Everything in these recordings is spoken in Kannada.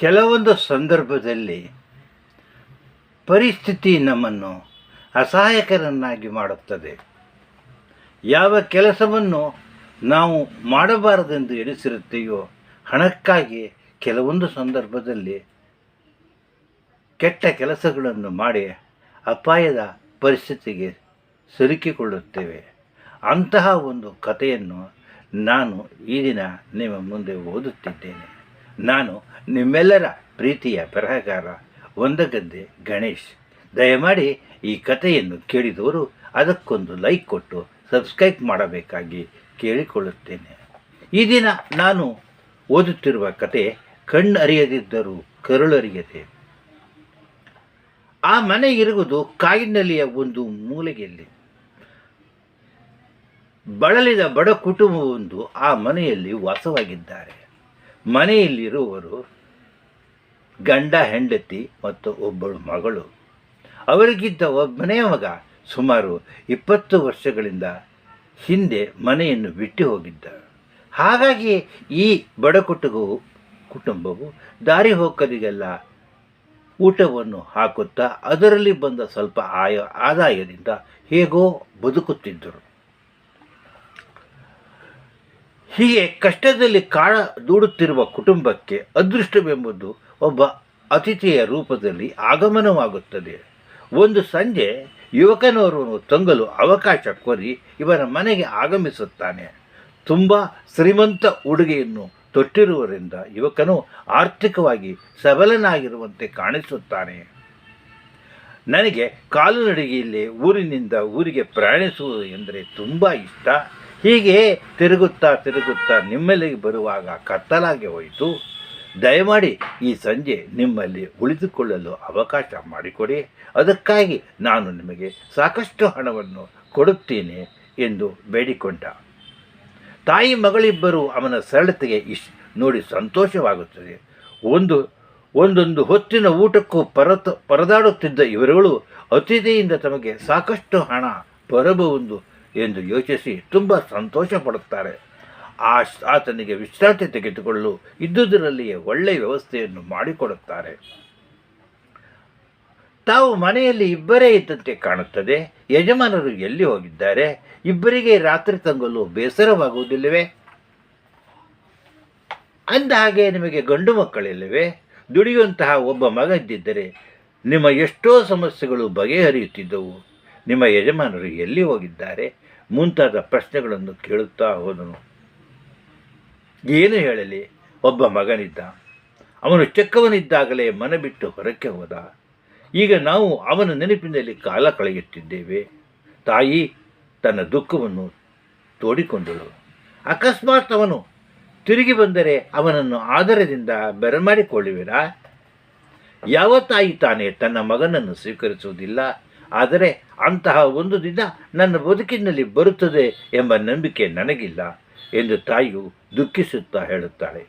ಕೆಲವೊಂದು ಸಂದರ್ಭದಲ್ಲಿ ಪರಿಸ್ಥಿತಿ ನಮ್ಮನ್ನು ಅಸಹಾಯಕರನ್ನಾಗಿ ಮಾಡುತ್ತದೆ. ಯಾವ ಕೆಲಸವನ್ನು ನಾವು ಮಾಡಬಾರದೆಂದು ಎನಿಸಿರುತ್ತೆಯೋ ಹಣಕ್ಕಾಗಿ ಕೆಲವೊಂದು ಸಂದರ್ಭದಲ್ಲಿ ಕೆಟ್ಟ ಕೆಲಸಗಳನ್ನು ಮಾಡಿ ಅಪಾಯದ ಪರಿಸ್ಥಿತಿಗೆ ಸಿಲುಕಿಕೊಳ್ಳುತ್ತೇವೆ. ಅಂತಹ ಒಂದು ಕಥೆಯನ್ನು ನಾನು ಈ ದಿನ ನಿಮ್ಮ ಮುಂದೆ ಓದುತ್ತಿದ್ದೇನೆ. ನಾನು ನಿಮ್ಮೆಲ್ಲರ ಪ್ರೀತಿಯ ಬರಹಗಾರ ಒಂದಗದ್ದೆ ಗಣೇಶ್. ದಯಮಾಡಿ ಈ ಕಥೆಯನ್ನು ಕೇಳಿದವರು ಅದಕ್ಕೊಂದು ಲೈಕ್ ಕೊಟ್ಟು ಸಬ್ಸ್ಕ್ರೈಬ್ ಮಾಡಬೇಕಾಗಿ ಕೇಳಿಕೊಳ್ಳುತ್ತೇನೆ. ಈ ದಿನ ನಾನು ಓದುತ್ತಿರುವ ಕತೆ ಕಣ್ಣು ಅರಿಯದಿದ್ದರೂ ಕರುಳರಿಯದೆ. ಆ ಮನೆ ಇರುವುದು ಕಾಯಿನಲ್ಲಿಯ ಒಂದು ಮೂಲೆಯಲ್ಲಿ. ಬಳಲಿದ ಬಡ ಕುಟುಂಬವೊಂದು ಆ ಮನೆಯಲ್ಲಿ ವಾಸವಾಗಿದ್ದಾರೆ. ಮನೆಯಲ್ಲಿರುವವರು ಗಂಡ, ಹೆಂಡತಿ ಮತ್ತು ಒಬ್ಬಳು ಮಗಳು. ಅವರಿಗಿದ್ದ ಒಬ್ಬನೇ ಮಗ ಸುಮಾರು ಇಪ್ಪತ್ತು ವರ್ಷಗಳಿಂದ ಹಿಂದೆ ಮನೆಯನ್ನು ಬಿಟ್ಟು ಹೋಗಿದ್ದ. ಹಾಗಾಗಿ ಈ ಬಡ ಕುಟುಂಬವು ದಾರಿ ಹೋಗಲಿಗೆಲ್ಲ ಊಟವನ್ನು ಹಾಕುತ್ತಾ, ಅದರಲ್ಲಿ ಬಂದ ಸ್ವಲ್ಪ ಆಯ, ಆದಾಯದಿಂದ ಹೇಗೋ ಬದುಕುತ್ತಿದ್ದರು. ಹೀಗೆ ಕಷ್ಟದಲ್ಲಿ ಕಾಳ ದೂಡುತ್ತಿರುವ ಕುಟುಂಬಕ್ಕೆ ಅದೃಷ್ಟವೆಂಬುದು ಒಬ್ಬ ಅತಿಥಿಯ ರೂಪದಲ್ಲಿ ಆಗಮನವಾಗುತ್ತದೆ. ಒಂದು ಸಂಜೆ ಯುವಕನವರನ್ನು ತಂಗಲು ಅವಕಾಶ ಕೋರಿ ಇವರ ಮನೆಗೆ ಆಗಮಿಸುತ್ತಾನೆ. ತುಂಬ ಶ್ರೀಮಂತ ಉಡುಗೆಯನ್ನು ತೊಟ್ಟಿರುವುದರಿಂದ ಯುವಕನು ಆರ್ಥಿಕವಾಗಿ ಸಬಲನಾಗಿರುವಂತೆ ಕಾಣಿಸುತ್ತಾನೆ. ನನಗೆ ಕಾಲುನಡಿಗೆಯಲ್ಲಿ ಊರಿನಿಂದ ಊರಿಗೆ ಪ್ರಯಾಣಿಸುವುದು ಎಂದರೆ ತುಂಬ ಇಷ್ಟ. ಹೀಗೆ ತಿರುಗುತ್ತಾ ತಿರುಗುತ್ತಾ ನಿಮ್ಮಲ್ಲಿಗೆ ಬರುವಾಗ ಕತ್ತಲಾಗಿ ಹೋಯಿತು. ದಯಮಾಡಿ ಈ ಸಂಜೆ ನಿಮ್ಮಲ್ಲಿ ಉಳಿದುಕೊಳ್ಳಲು ಅವಕಾಶ ಮಾಡಿಕೊಡಿ. ಅದಕ್ಕಾಗಿ ನಾನು ನಿಮಗೆ ಸಾಕಷ್ಟು ಹಣವನ್ನು ಕೊಡುತ್ತೇನೆ ಎಂದು ಬೇಡಿಕೊಂಡ. ತಾಯಿ ಮಗಳಿಬ್ಬರು ಅವನ ಸರಳತೆಗೆ ಇಶ್, ನೋಡಿ ಸಂತೋಷವಾಗುತ್ತದೆ. ಒಂದು, ಒಂದೊಂದು ಹೊತ್ತಿನ ಊಟಕ್ಕೂ ಪರತ, ಪರದಾಡುತ್ತಿದ್ದ ಇವರುಗಳು ಅತಿಥಿಯಿಂದ ತಮಗೆ ಸಾಕಷ್ಟು ಹಣ ಬರಬಹುದು ಎಂದು ಯೋಚಿಸಿ ತುಂಬ ಸಂತೋಷ ಪಡುತ್ತಾರೆ ಆ ಆತನಿಗೆ ವಿಶ್ರಾಂತಿ ತೆಗೆದುಕೊಳ್ಳಲು ಇದ್ದುದರಲ್ಲಿಯೇ ಒಳ್ಳೆಯ ವ್ಯವಸ್ಥೆಯನ್ನು ಮಾಡಿಕೊಡುತ್ತಾರೆ. ತಾವು ಮನೆಯಲ್ಲಿ ಇಬ್ಬರೇ ಇದ್ದಂತೆ ಕಾಣುತ್ತದೆ. ಯಜಮಾನರು ಎಲ್ಲಿ ಹೋಗಿದ್ದಾರೆ? ಇಬ್ಬರಿಗೆ ರಾತ್ರಿ ತಂಗಲು ಬೇಸರವಾಗುವುದಿಲ್ಲವೇ? ಅಂದ ಹಾಗೆ ನಿಮಗೆ ಗಂಡು ಮಕ್ಕಳಿಲ್ಲವೇ? ದುಡಿಯುವಂತಹ ಒಬ್ಬ ಮಗ ಇದ್ದಿದ್ದರೆ ನಿಮ್ಮ ಎಷ್ಟೋ ಸಮಸ್ಯೆಗಳು ಬಗೆಹರಿಯುತ್ತಿದ್ದವು. ನಿಮ್ಮ ಯಜಮಾನರು ಎಲ್ಲಿ ಹೋಗಿದ್ದಾರೆ? ಮುಂತಾದ ಪ್ರಶ್ನೆಗಳನ್ನು ಕೇಳುತ್ತಾ ಹೋದನು. ಏನು ಹೇಳಲಿ? ಒಬ್ಬ ಮಗನಿದ್ದ. ಅವನು ಚೆಕ್ಕವನಿದ್ದಾಗಲೇ ಮನೆ ಬಿಟ್ಟು ಹೊರಕ್ಕೆ ಹೋದ. ಈಗ ನಾವು ಅವನ ನೆನಪಿನಲ್ಲಿ ಕಾಲ ಕಳೆಯುತ್ತಿದ್ದೇವೆ. ತಾಯಿ ತನ್ನ ದುಃಖವನ್ನು ತೋಡಿಕೊಂಡಳು. ಅಕಸ್ಮಾತ್ ಅವನು ತಿರುಗಿ ಬಂದರೆ ಅವನನ್ನು ಆದರದಿಂದ ಬೆರಮಾಡಿಕೊಳ್ಳುವಿರಾ? ಯಾವ ತಾಯಿ ತಾನೇ ತನ್ನ ಮಗನನ್ನು ಸ್ವೀಕರಿಸುವುದಿಲ್ಲ? ಆದರೆ ಅಂತಹ ಒಂದು ದಿನ ನನ್ನ ಬದುಕಿನಲ್ಲಿ ಬರುತ್ತದೆ ಎಂಬ ನಂಬಿಕೆ ನನಗಿಲ್ಲ ಎಂದು ತಾಯಿಯು ದುಃಖಿಸುತ್ತಾ ಹೇಳುತ್ತಾಳೆ.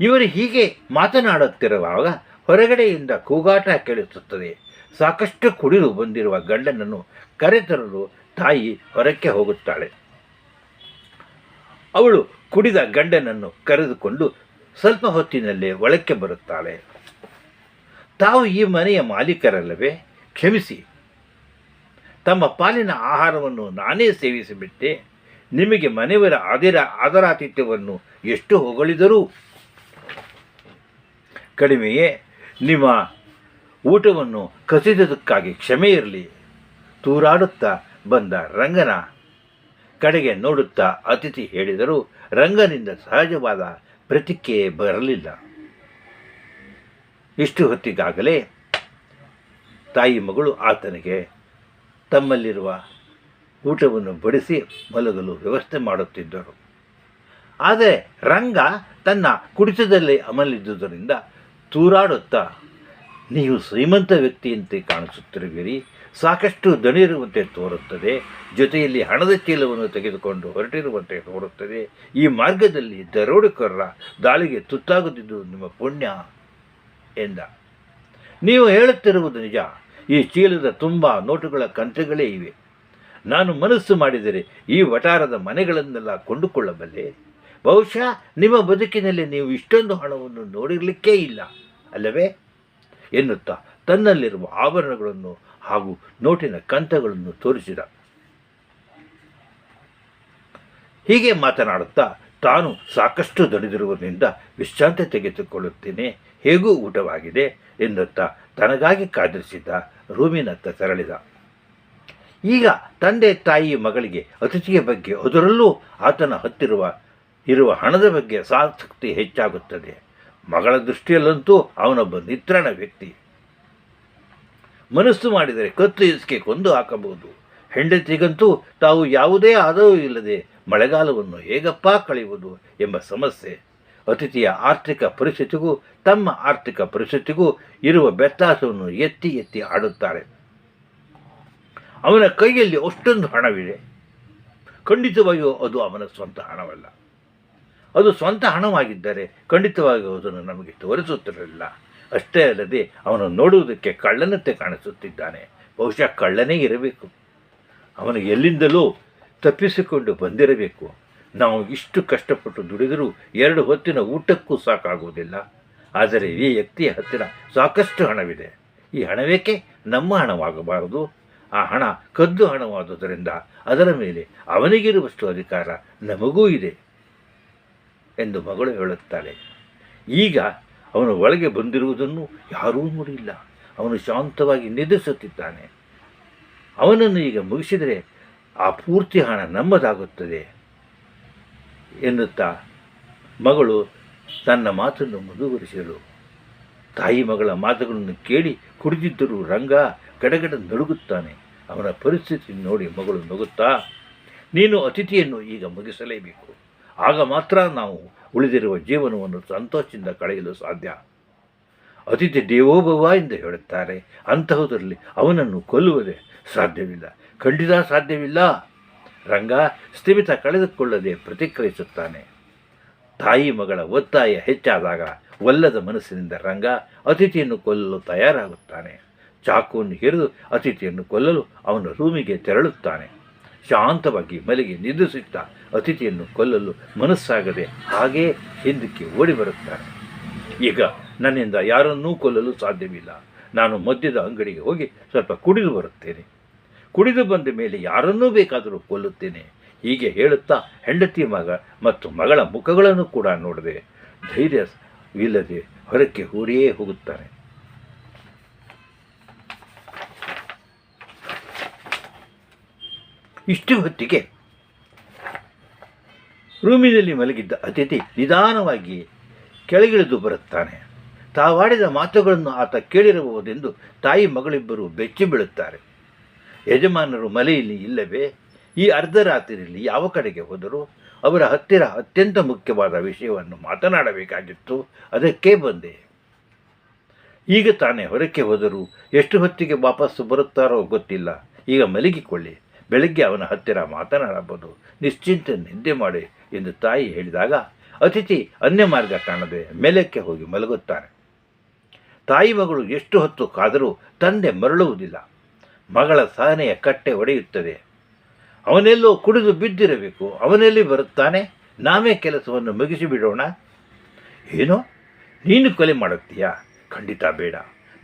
ಇವರು ಹೀಗೆ ಮಾತನಾಡುತ್ತಿರುವಾಗ ಹೊರಗಡೆಯಿಂದ ಕೂಗಾಟ ಕೇಳಿಸುತ್ತದೆ ಸಾಕಷ್ಟು ಕುಡಿದು ಬಂದಿರುವ ಗಂಡನನ್ನು ಕರೆತರಲು ತಾಯಿ ಹೊರಕ್ಕೆ ಹೋಗುತ್ತಾಳೆ. ಅವಳು ಕುಡಿದ ಗಂಡನನ್ನು ಕರೆದುಕೊಂಡು ಸ್ವಲ್ಪ ಹೊತ್ತಿನಲ್ಲೇ ಒಳಕ್ಕೆ ಬರುತ್ತಾಳೆ. ತಾವು ಈ ಮನೆಯ ಮಾಲೀಕರಲ್ಲವೇ? ಕ್ಷಮಿಸಿ. ತಮ್ಮ ಪಾಲಿನ ಆಹಾರವನ್ನು ನಾನೇ ಸೇವಿಸಿಬಿಟ್ಟೆ. ನಿಮಗೆ ಮನೆಯವರ ಆದಿರ ಆದರಾತಿಥ್ಯವನ್ನು ಎಷ್ಟು ಹೊಗಳಿದರೂ? ಕಡಿಮೆಯೇ, ನಿಮ್ಮ ಊಟವನ್ನು ಕಸಿದುದಕ್ಕಾಗಿ ಕ್ಷಮೆ ಇರಲಿ. ತೂರಾಡುತ್ತಾ ಬಂದ ರಂಗನ ಕಡೆಗೆ ನೋಡುತ್ತಾ ಅತಿಥಿ ಹೇಳಿದರೂ, ರಂಗನಿಂದ ಸಹಜವಾದ ಪ್ರತಿಕ್ರಿಯೆ ಬರಲಿಲ್ಲ. ಇಷ್ಟು ಹೊತ್ತಿಗಾಗಲೇ ತಾಯಿ ಮಗಳು ಆತನಿಗೆ ತಮ್ಮಲ್ಲಿರುವ ಊಟವನ್ನು ಬಡಿಸಿ ಮಲಗಲು ವ್ಯವಸ್ಥೆ ಮಾಡುತ್ತಿದ್ದರು. ಆದರೆ ರಂಗ ತನ್ನ ಕುಡಿತದಲ್ಲಿ ಅಮಲಿದ್ದುದರಿಂದ ತೂರಾಡುತ್ತಾ, ನೀವು ಶ್ರೀಮಂತ ವ್ಯಕ್ತಿಯಂತೆ ಕಾಣಿಸುತ್ತಿರುವಿರಿ, ಸಾಕಷ್ಟು ದಣಿರುವಂತೆ ತೋರುತ್ತದೆ, ಜೊತೆಯಲ್ಲಿ ಹಣದ ಚೀಲವನ್ನು ತೆಗೆದುಕೊಂಡು ಹೊರಟಿರುವಂತೆ ತೋರುತ್ತದೆ, ಈ ಮಾರ್ಗದಲ್ಲಿ ದರೋಡೆಕೋರರ ದಾಳಿಗೆ ತುತ್ತಾಗುತ್ತಿದ್ದು ನಿಮ್ಮ ಪುಣ್ಯ ಎಂದ. ನೀವು ಹೇಳುತ್ತಿರುವುದು ನಿಜ. ಈ ಚೀಲದ ತುಂಬ ನೋಟುಗಳ ಕಂತೆಗಳೇ ಇವೆ. ನಾನು ಮನಸ್ಸು ಮಾಡಿದರೆ ಈ ವಟಾರದ ಮನೆಗಳನ್ನೆಲ್ಲ ಕೊಂಡುಕೊಳ್ಳಬಲ್ಲೆ? ಬಹುಶಃ ನಿಮ್ಮ ಬದುಕಿನಲ್ಲಿ ನೀವು ಇಷ್ಟೊಂದು ಹಣವನ್ನು ನೋಡಿರಲಿಕ್ಕೇ ಇಲ್ಲ, ಅಲ್ಲವೇ? ಎನ್ನುತ್ತಾ ತನ್ನಲ್ಲಿರುವ ಆಭರಣಗಳನ್ನು ಹಾಗೂ ನೋಟಿನ ಕಂತಗಳನ್ನು ತೋರಿಸಿದ. ಹೀಗೆ ಮಾತನಾಡುತ್ತಾ ತಾನು ಸಾಕಷ್ಟು ದಣಿದಿರುವುದರಿಂದ ವಿಶ್ರಾಂತಿ ತೆಗೆದುಕೊಳ್ಳುತ್ತೇನೆ. ಹೇಗೂ ಊಟವಾಗಿದೆ ಎನ್ನುತ್ತಾ ತನಗಾಗಿ ಕಾದಿರಿಸಿದ್ದ ರೂಮಿನತ್ತ ತೆರಳಿದ. ಈಗ ತಂದೆ ತಾಯಿ ಮಗಳಿಗೆ ಅತಿಥಿಯ ಬಗ್ಗೆ ಅದರಲ್ಲೂ ಆತನ ಹತ್ತಿರುವ, ಇರುವ ಹಣದ ಬಗ್ಗೆ ಸಾಸಕ್ತಿ ಹೆಚ್ಚಾಗುತ್ತದೆ. ಮಗಳ ದೃಷ್ಟಿಯಲ್ಲಂತೂ ಅವನೊಬ್ಬ ನಿತ್ರಣ ವ್ಯಕ್ತಿ. ಮನಸ್ಸು ಮಾಡಿದರೆ ಕತ್ತು ಇಸಿಕೆ ಕೊಂದು ಹಾಕಬಹುದು. ಹೆಂಡತಿಗಂತೂ ತಾವು ಯಾವುದೇ ಆದವೂ ಇಲ್ಲದೆ ಮಳೆಗಾಲವನ್ನು ಹೇಗಪ್ಪ ಕಳೆಯುವುದು ಎಂಬ ಸಮಸ್ಯೆ ಅತಿಥಿಯ ಆರ್ಥಿಕ ಪರಿಸ್ಥಿತಿಗೂ, ತಮ್ಮ ಆರ್ಥಿಕ ಪರಿಸ್ಥಿತಿಗೂ ಇರುವ ವ್ಯತ್ಯಾಸವನ್ನು ಎತ್ತಿ ಎತ್ತಿ ಆಡುತ್ತಾರೆ. ಅವನ ಕೈಯಲ್ಲಿ ಅಷ್ಟೊಂದು ಹಣವಿದೆ. ಖಂಡಿತವಾಗಿಯೂ ಅದು ಅವನ ಸ್ವಂತ ಹಣವಲ್ಲ. ಅದು ಸ್ವಂತ ಹಣವಾಗಿದ್ದರೆ ಖಂಡಿತವಾಗಿಯೂ ಅದನ್ನು ನಮಗೆ ತೋರಿಸುತ್ತಿರಲಿಲ್ಲ. ಅಷ್ಟೇ ಅಲ್ಲದೆ ಅವನು ನೋಡುವುದಕ್ಕೆ ಕಳ್ಳನಂತೆ ಕಾಣಿಸುತ್ತಿದ್ದಾನೆ. ಬಹುಶಃ ಕಳ್ಳನೇ ಇರಬೇಕು. ಅವನು ಎಲ್ಲಿಂದಲೂ ತಪ್ಪಿಸಿಕೊಂಡು ಬಂದಿರಬೇಕು. ನಾವು ಇಷ್ಟು ಕಷ್ಟಪಟ್ಟು ದುಡಿದರೂ ಎರಡು ಹೊತ್ತಿನ ಊಟಕ್ಕೂ ಸಾಕಾಗುವುದಿಲ್ಲ. ಆದರೆ ಈ ವ್ಯಕ್ತಿಯ ಹತ್ತಿರ ಸಾಕಷ್ಟು ಹಣವಿದೆ. ಈ ಹಣವೇಕೆ? ನಮ್ಮ ಹಣವಾಗಬಾರದು. ಆ ಹಣ ಕದ್ದು ಹಣವಾದುದರಿಂದ ಅದರ ಮೇಲೆ ಅವನಿಗಿರುವಷ್ಟು ಅಧಿಕಾರ ನಮಗೂ ಇದೆ ಎಂದು ಮಗಳು ಹೇಳುತ್ತಾಳೆ. ಈಗ ಅವನು ಒಳಗೆ ಬಂದಿರುವುದನ್ನು ಯಾರೂ ನೋಡಿಲ್ಲ. ಅವನು ಶಾಂತವಾಗಿ ನಿದ್ರಿಸುತ್ತಿದ್ದಾನೆ. ಅವನನ್ನು ಈಗ ಮುಗಿಸಿದರೆ ಆ ಪೂರ್ತಿ ಹಣ ನಮ್ಮದಾಗುತ್ತದೆ. ಎನ್ನುತ್ತಾ, ಮಗಳು ತನ್ನ ಮಾತನ್ನು ಮುಂದುವರಿಸಿದಳು ತಾಯಿ ಮಗಳ ಮಾತುಗಳನ್ನು ಕೇಳಿ ಕುಡಿದಿದ್ದರೂ ರಂಗ ಗಡಗಡ ನಡುಗುತ್ತಾನೆ. ಅವನ ಪರಿಸ್ಥಿತಿ ನೋಡಿ ಮಗಳು ನಗುತ್ತಾ, ನೀನು ಅತಿಥಿಯನ್ನು ಈಗ ಮುಗಿಸಲೇಬೇಕು. ಆಗ ಮಾತ್ರ ನಾವು ಉಳಿದಿರುವ ಜೀವನವನ್ನು ಸಂತೋಷದಿಂದ ಕಳೆಯಲು ಸಾಧ್ಯ. ಅತಿಥಿ ದೇವೋಭವ ಎಂದು ಹೇಳುತ್ತಾರೆ. ಅಂತಹುದರಲ್ಲಿ ಅವನನ್ನು ಕೊಲ್ಲುವುದೇ ಸಾಧ್ಯವಿಲ್ಲ. ಖಂಡಿತ ಸಾಧ್ಯವಿಲ್ಲ. ರಂಗ ಸ್ಥಿಮಿತ ಕಳೆದುಕೊಳ್ಳದೆ ಪ್ರತಿಕ್ರಿಯಿಸುತ್ತಾನೆ. ತಾಯಿ ಮಗಳ ಒತ್ತಾಯ ಹೆಚ್ಚಾದಾಗ ಒಲ್ಲದ ಮನಸ್ಸಿನಿಂದ ರಂಗ ಅತಿಥಿಯನ್ನು ಕೊಲ್ಲಲು ತಯಾರಾಗುತ್ತಾನೆ. ಚಾಕುವನ್ನು ಹಿರಿದು ಅತಿಥಿಯನ್ನು ಕೊಲ್ಲಲು ಅವನು ರೂಮಿಗೆ ತೆರಳುತ್ತಾನೆ. ಶಾಂತವಾಗಿ ಮಲಗಿ ನಿದ್ರಿಸುತ್ತಾ ಅತಿಥಿಯನ್ನು ಕೊಲ್ಲಲು ಮನಸ್ಸಾಗದೆ ಹಾಗೇ ಹಿಂದಕ್ಕೆ ಓಡಿ ಬರುತ್ತಾನೆ ಈಗ ನನ್ನಿಂದ ಯಾರನ್ನೂ ಕೊಲ್ಲಲು ಸಾಧ್ಯವಿಲ್ಲ. ನಾನು ಮದ್ಯದ ಅಂಗಡಿಗೆ ಹೋಗಿ ಸ್ವಲ್ಪ ಕುಡಿದು ಬರುತ್ತೇನೆ. ಕುಡಿದು ಬಂದ ಮೇಲೆ ಯಾರನ್ನೂ ಬೇಕಾದರೂ ಕೊಲ್ಲುತ್ತೇನೆ. ಹೀಗೆ ಹೇಳುತ್ತಾ ಹೆಂಡತಿ ಮಗ ಮತ್ತು ಮಗಳ ಮುಖಗಳನ್ನು ಕೂಡ ನೋಡದೆ ಧೈರ್ಯ ಇಲ್ಲದೆ ಹೊರಕ್ಕೆ ಹೂರಿಯೇ ಹೋಗುತ್ತಾನೆ. ಇಷ್ಟು ಹೊತ್ತಿಗೆ ರೂಮಿನಲ್ಲಿ ಮಲಗಿದ್ದ ಅತಿಥಿ ನಿಧಾನವಾಗಿ ಕೆಳಗಿಳಿದು ಬರುತ್ತಾನೆ. ತಾವಾಡಿದ ಮಾತುಗಳನ್ನು ಆತ ಕೇಳಿರಬಹುದೆಂದು ತಾಯಿ ಮಗಳಿಬ್ಬರು ಬೆಚ್ಚಿ ಬೀಳುತ್ತಾರೆ. ಯಜಮಾನರು ಮಲೆಯಲ್ಲಿ ಇಲ್ಲವೇ? ಈ ಅರ್ಧರಾತ್ರಿಯಲ್ಲಿ ಯಾವ ಕಡೆಗೆ ಹೋದರೂ? ಅವರ ಹತ್ತಿರ ಅತ್ಯಂತ ಮುಖ್ಯವಾದ ವಿಷಯವನ್ನು ಮಾತನಾಡಬೇಕಾಗಿತ್ತು. ಅದಕ್ಕೆ ಬಂದೆ. ಈಗ ತಾನೇ ಹೊರಕ್ಕೆ ಹೋದರೂ ಎಷ್ಟು ಹೊತ್ತಿಗೆ ವಾಪಸ್ಸು ಬರುತ್ತಾರೋ ಗೊತ್ತಿಲ್ಲ. ಈಗ ಮಲಗಿಕೊಳ್ಳಿ. ಬೆಳಗ್ಗೆ ಅವನ ಹತ್ತಿರ ಮಾತನಾಡಬಹುದು. ನಿಶ್ಚಿಂತ ನಿದ್ದೆ ಮಾಡಿ ಎಂದು ತಾಯಿ ಹೇಳಿದಾಗ, ಅತಿಥಿ ಅನ್ಯ ಮಾರ್ಗ ಕಾಣದೆ ಮೇಲಕ್ಕೆ ಹೋಗಿ ಮಲಗುತ್ತಾನೆ ತಾಯಿ ಮಗಳು ಎಷ್ಟು ಹೊತ್ತು ಕಾದರೂ ತಂದೆ ಮರಳುವುದಿಲ್ಲ. ಮಗಳ ಸಹನೆಯ ಕಟ್ಟೆ ಒಡೆಯುತ್ತದೆ. ಅವನೆಲ್ಲೋ ಕುಡಿದು ಬಿದ್ದಿರಬೇಕು. ಅವನೆಲ್ಲಿ ಬರುತ್ತಾನೆ? ನಾವೇ ಕೆಲಸವನ್ನು ಮುಗಿಸಿ ಬಿಡೋಣ ಏನೋ, ನೀನು ಕೊಲೆ ಮಾಡುತ್ತೀಯಾ? ಖಂಡಿತ ಬೇಡ.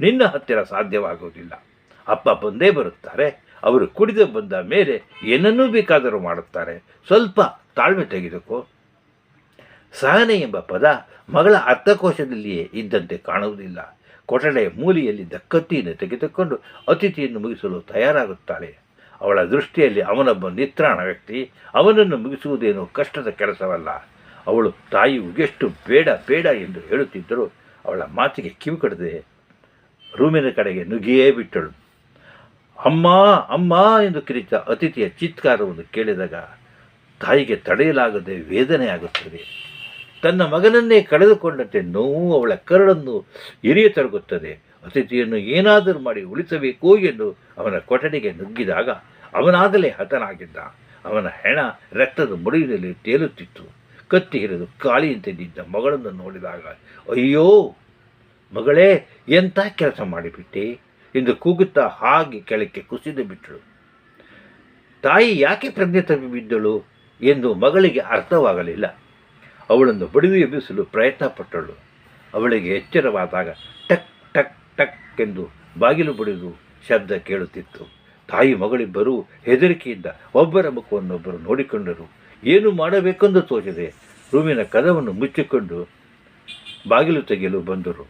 ನಿನ್ನ ಹತ್ತಿರ ಸಾಧ್ಯವಾಗುವುದಿಲ್ಲ. ಅಪ್ಪ ಬಂದೇ ಬರುತ್ತಾರೆ. ಅವರು ಕುಡಿದು ಬಂದ ಮೇಲೆ ಏನನ್ನೂ ಬೇಕಾದರೂ ಮಾಡುತ್ತಾರೆ. ಸ್ವಲ್ಪ ತಾಳ್ಮೆ ತೆಗೆದುಕೋ. ಸಹನೆ ಎಂಬ ಪದ ಮಗಳ ಅರ್ಥಕೋಶದಲ್ಲಿಯೇ ಇದ್ದಂತೆ ಕಾಣುವುದಿಲ್ಲ. ಕೊಠಡೆಯ ಮೂಲೆಯಲ್ಲಿದ್ದ ದಕ್ಕತ್ತಿಯನ್ನು ತೆಗೆದುಕೊಂಡು ಅತಿಥಿಯನ್ನು ಮುಗಿಸಲು ತಯಾರಾಗುತ್ತಾಳೆ. ಅವಳ ದೃಷ್ಟಿಯಲ್ಲಿ ಅವನೊಬ್ಬ ನಿತ್ರಾಣ ವ್ಯಕ್ತಿ. ಅವನನ್ನು ಮುಗಿಸುವುದೇನು ಕಷ್ಟದ ಕೆಲಸವಲ್ಲ. ಅವಳು ತಾಯಿ ಎಷ್ಟು ಬೇಡ ಬೇಡ ಎಂದು ಹೇಳುತ್ತಿದ್ದರೂ ಅವಳ ಮಾತಿಗೆ ಕಿವಿ ಕಡದೆ ರೂಮಿನ ಕಡೆಗೆ ನುಗ್ಗಿಯೇ ಬಿಟ್ಟಳು. ಅಮ್ಮ ಅಮ್ಮ ಎಂದು ಕಿರಿತ ಅತಿಥಿಯ ಚಿತ್ಕಾರವನ್ನು ಕೇಳಿದಾಗ ತಾಯಿಗೆ ತಡೆಯಲಾಗದೆ ವೇದನೆ ಆಗುತ್ತದೆ ತನ್ನ ಮಗನನ್ನೇ ಕಳೆದುಕೊಂಡಂತೆ ನೋವು ಅವಳ ಕರಳನ್ನು ಎರಿಯ ತರಗುತ್ತದೆ. ಅತಿಥಿಯನ್ನು ಏನಾದರೂ ಮಾಡಿ ಉಳಿಸಬೇಕು ಎಂದು ಅವನ ಕೊಠಡಿಗೆ ನುಗ್ಗಿದಾಗ ಅವನಾಗಲೇ ಹತನಾಗಿದ್ದ. ಅವನ ಹೆಣ ರಕ್ತದ ಮುಡಿಯಲ್ಲಿ ತೇಲುತ್ತಿತ್ತು. ಕತ್ತಿ ಹಿರಿದು ಕಾಳಿಯಂತೆ ನಿಂತ ಮಗಳನ್ನು ನೋಡಿದಾಗ, ಅಯ್ಯೋ, ಮಗಳೇ ಎಂಥ ಕೆಲಸ ಮಾಡಿಬಿಟ್ಟೆ? ಎಂದು ಕೂಗುತ್ತಾ ಹಾಗೆ ಕೆಳಕ್ಕೆ ಕುಸಿದು ಬಿಟ್ಟಳು ತಾಯಿ ಯಾಕೆ ಪ್ರಜ್ಞೆ ತಪ್ಪಿ ಬಿದ್ದಳು? ಎಂದು ಮಗಳಿಗೆ ಅರ್ಥವಾಗಲಿಲ್ಲ. ಅವಳನ್ನು ಬಡಿದು ಎಬ್ಬಿಸಲು ಪ್ರಯತ್ನ ಪಟ್ಟಳು ಅವಳಿಗೆ ಎಚ್ಚರವಾದಾಗ ಟಕ್ ಟಕ್ ಟಕ್ ಎಂದು ಬಾಗಿಲು ಬಡಿದು ಶಬ್ದ ಕೇಳುತ್ತಿತ್ತು. ತಾಯಿ ಮಗಳಿಬ್ಬರೂ ಹೆದರಿಕೆಯಿಂದ ಒಬ್ಬರ ಮುಖವನ್ನೊಬ್ಬರು ನೋಡಿಕೊಂಡರು. ಏನು ಮಾಡಬೇಕೆಂದು ತೋಚದೆ. ರೂಮಿನ ಕದವನ್ನು ಮುಚ್ಚಿಕೊಂಡು ಬಾಗಿಲು ತೆಗೆಯಲು ಬಂದರು.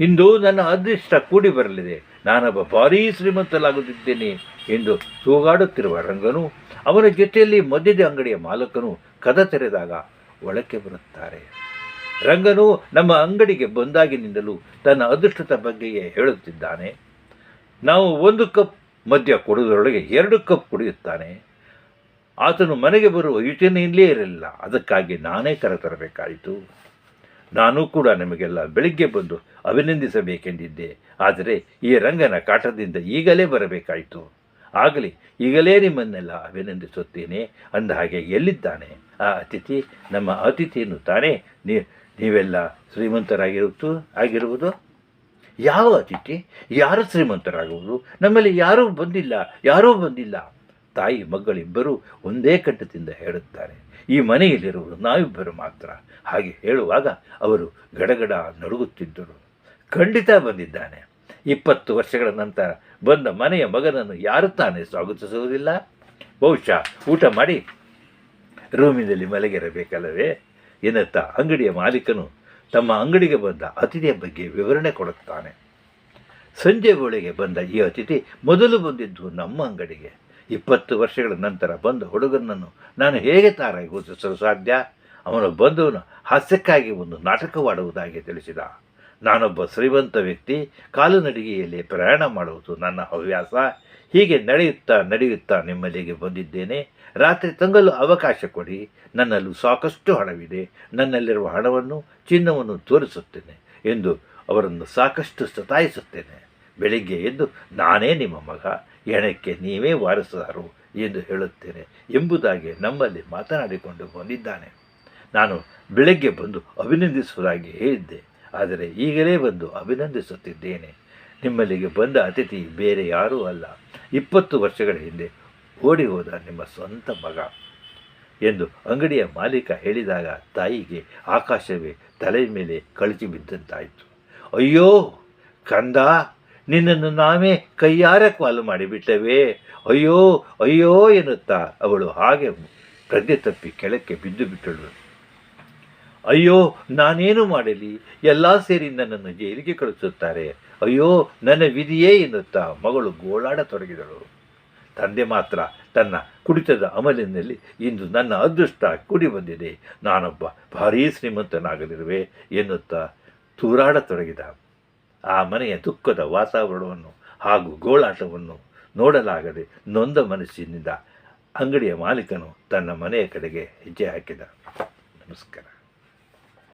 ಇಂದು ನನ್ನ ಅದೃಷ್ಟ ಕೂಡಿ ಬರಲಿದೆ. ನಾನೊಬ್ಬ ಭಾರೀ ಶ್ರೀಮಂತಲಾಗುತ್ತಿದ್ದೇನೆ ಎಂದು ತೂಗಾಡುತ್ತಿರುವ ರಂಗನು, ಅವನ ಜೊತೆಯಲ್ಲಿ ಮದ್ಯದ ಅಂಗಡಿಯ ಮಾಲಕನು ಕದ ತೆರೆದಾಗ ಒಳಕ್ಕೆ ಬರುತ್ತಾರೆ. ರಂಗನು ನಮ್ಮ ಅಂಗಡಿಗೆ ಬಂದಾಗಿನಿಂದಲೂ ತನ್ನ ಅದೃಷ್ಟದ ಬಗ್ಗೆಯೇ ಹೇಳುತ್ತಿದ್ದಾನೆ. ನಾವು ಒಂದು ಕಪ್ ಮದ್ಯ ಕೊಡುವುದರೊಳಗೆ ಎರಡು ಕಪ್ ಕುಡಿಯುತ್ತಾನೆ. ಆತನು ಮನೆಗೆ ಬರುವ ಯೋಚನೆಯಲ್ಲೇ ಇರಲಿಲ್ಲ. ಅದಕ್ಕಾಗಿ ನಾನೇ ಕರೆತರಬೇಕಾಯಿತು. ನಾನು ಕೂಡ ನಿಮಗೆಲ್ಲ ಬೆಳಿಗ್ಗೆ ಬಂದು ಅಭಿನಂದಿಸಬೇಕೆಂದಿದ್ದೆ. ಆದರೆ ಈ ರಂಗನ ಕಾಟದಿಂದ ಈಗಲೇ ಬರಬೇಕಾಯಿತು. ಆಗಲಿ, ಈಗಲೇ ನಿಮ್ಮನ್ನೆಲ್ಲ ಅಭಿನಂದಿಸುತ್ತೇನೆ ಅಂದ ಹಾಗೆ ಎಲ್ಲಿದ್ದಾನೆ? ಆ ಅತಿಥಿ, ನಮ್ಮ ಅತಿಥಿಯನ್ನು ತಾನೇ ನೀ, ನೀವೆಲ್ಲ ಶ್ರೀಮಂತರಾಗಿರುತ್ತು, ಆಗಿರುವುದು? ಯಾವ ಅತಿಥಿ? ಯಾರು ಶ್ರೀಮಂತರಾಗುವುದು? ನಮ್ಮಲ್ಲಿ ಯಾರೂ ಬಂದಿಲ್ಲ ಯಾರೂ ಬಂದಿಲ್ಲ. ತಾಯಿ, ಮಗಳಿಬ್ಬರು ಒಂದೇ ಕಂಠದಿಂದ ಹೇಳುತ್ತಾರೆ, ಈ ಮನೆಯಲ್ಲಿರುವುದು ನಾವಿಬ್ಬರು ಮಾತ್ರ. ಹಾಗೆ ಹೇಳುವಾಗ ಅವರು ಗಡಗಡ ನಡುಗುತ್ತಿದ್ದರು. ಖಂಡಿತ ಬಂದಿದ್ದಾನೆ. ಇಪ್ಪತ್ತು ವರ್ಷಗಳ ನಂತರ ಬಂದ ಮನೆಯ ಮಗನನ್ನು ಯಾರು ತಾನೇ ಸ್ವಾಗತಿಸುವುದಿಲ್ಲ? ಬಹುಶಃ ಊಟ ಮಾಡಿ ರೂಮಿನಲ್ಲಿ ಮಲಗಿರಬೇಕಲ್ಲವೇ? ಎನ್ನುತ್ತಾ ಅಂಗಡಿಯ ಮಾಲೀಕನು ತಮ್ಮ ಅಂಗಡಿಗೆ ಬಂದ ಅತಿಥಿಯ ಬಗ್ಗೆ ವಿವರಣೆ ಕೊಡುತ್ತಾನೆ. ಸಂಜೆ ಒಳಗೆ ಬಂದ ಈ ಅತಿಥಿ ಮೊದಲು ಬಂದಿದ್ದು ನಮ್ಮ ಅಂಗಡಿಗೆ. ಇಪ್ಪತ್ತು ವರ್ಷಗಳ ನಂತರ ಬಂದ ಹುಡುಗನನ್ನು ನಾನು ಹೇಗೆ ತಾರಾಗಿ ಗುರುತಿಸಲು ಸಾಧ್ಯ? ಅವನು ಬಂದವನು ಹಾಸ್ಯಕ್ಕಾಗಿ ಒಂದು ನಾಟಕವಾಡುವುದಾಗಿ ತಿಳಿಸಿದ. ನಾನೊಬ್ಬ ಶ್ರೀಮಂತ ವ್ಯಕ್ತಿ ಕಾಲುನಡಿಗೆಯಲ್ಲಿ ಪ್ರಯಾಣ ಮಾಡುವುದು ನನ್ನ ಹವ್ಯಾಸ. ಹೀಗೆ ನಡೆಯುತ್ತಾ ನಡೆಯುತ್ತಾ ನಿಮ್ಮಲ್ಲಿಗೆ ಬಂದಿದ್ದೇನೆ. ರಾತ್ರಿ ತಂಗಲು ಅವಕಾಶ ಕೊಡಿ. ನನ್ನಲ್ಲೂ ಸಾಕಷ್ಟು ಹಣವಿದೆ. ನನ್ನಲ್ಲಿರುವ ಹಣವನ್ನು, ಚಿನ್ನವನ್ನು ತೋರಿಸುತ್ತೇನೆ ಎಂದು ಅವರನ್ನು ಸಾಕಷ್ಟು ಸತಾಯಿಸುತ್ತೇನೆ. ಬೆಳಿಗ್ಗೆ ಎದ್ದು ನಾನೇ ನಿಮ್ಮ ಮಗ. ಎಣಕ್ಕೆ ನೀವೇ ವಾರಸದಾರು ಎಂದು ಹೇಳುತ್ತೇನೆ ಎಂಬುದಾಗಿ ನಮ್ಮಲ್ಲಿ ಮಾತನಾಡಿಕೊಂಡು ಬಂದಿದ್ದಾನೆ. ನಾನು ಬೆಳಗ್ಗೆ ಬಂದು ಅಭಿನಂದಿಸುವುದಾಗಿ ಹೇಳಿದ್ದೆ. ಆದರೆ ಈಗಲೇ ಬಂದು ಅಭಿನಂದಿಸುತ್ತಿದ್ದೇನೆ. ನಿಮ್ಮಲ್ಲಿಗೆ ಬಂದ ಅತಿಥಿ ಬೇರೆ ಯಾರೂ ಅಲ್ಲ. ಇಪ್ಪತ್ತು ವರ್ಷಗಳ ಹಿಂದೆ ಓಡಿ ಹೋದ ನಿಮ್ಮ ಸ್ವಂತ ಮಗ ಎಂದು ಅಂಗಡಿಯ ಮಾಲೀಕ ಹೇಳಿದಾಗ ತಾಯಿಗೆ ಆಕಾಶವೇ ತಲೆ ಮೇಲೆ ಕಳಚಿ ಬಿದ್ದಂತಾಯಿತು. ಅಯ್ಯೋ, ಕಂದ, ನಿನ್ನನ್ನು ನಾವೇ ಕೈಯಾರ ಕಾಲು ಮಾಡಿಬಿಟ್ಟವೇ? ಅಯ್ಯೋ ಅಯ್ಯೋ ಎನ್ನುತ್ತಾ ಅವಳು ಹಾಗೆ ಪ್ರಜ್ಞೆ ತಪ್ಪಿ ಕೆಳಕ್ಕೆ ಬಿದ್ದು ಬಿಟ್ಟಳು. ಅಯ್ಯೋ, ನಾನೇನು ಮಾಡಲಿ? ಎಲ್ಲ ಸೇರಿ ನನ್ನನ್ನು ಜೈಲಿಗೆ ಕಳಿಸುತ್ತಾರೆ ಅಯ್ಯೋ, ನನ್ನ ವಿಧಿಯೇ ಎನ್ನುತ್ತಾ ಮಗಳು ಗೋಳಾಡತೊಡಗಿದಳು ತಂದೆ ಮಾತ್ರ ತನ್ನ ಕುಡಿತದ ಅಮಲಿನಲ್ಲಿ ಇಂದು ನನ್ನ ಅದೃಷ್ಟ ಕುಡಿ ಬಂದಿದೆ. ನಾನೊಬ್ಬ ಭಾರೀ ಶ್ರೀಮಂತನಾಗಲಿರುವೆ ಎನ್ನುತ್ತಾ ತೂರಾಡತೊಡಗಿದ ಆ ಮನೆಯ ದುಃಖದ ವಾತಾವರಣವನ್ನು ಹಾಗೂ ಗೋಳಾಟವನ್ನು ನೋಡಲಾಗದೆ ನೊಂದ ಮನಸ್ಸಿನಿಂದ ಅಂಗಡಿಯ ಮಾಲೀಕನು ತನ್ನ ಮನೆಯ ಕಡೆಗೆ ಹೆಜ್ಜೆ ಹಾಕಿದ. ನಮಸ್ಕಾರ.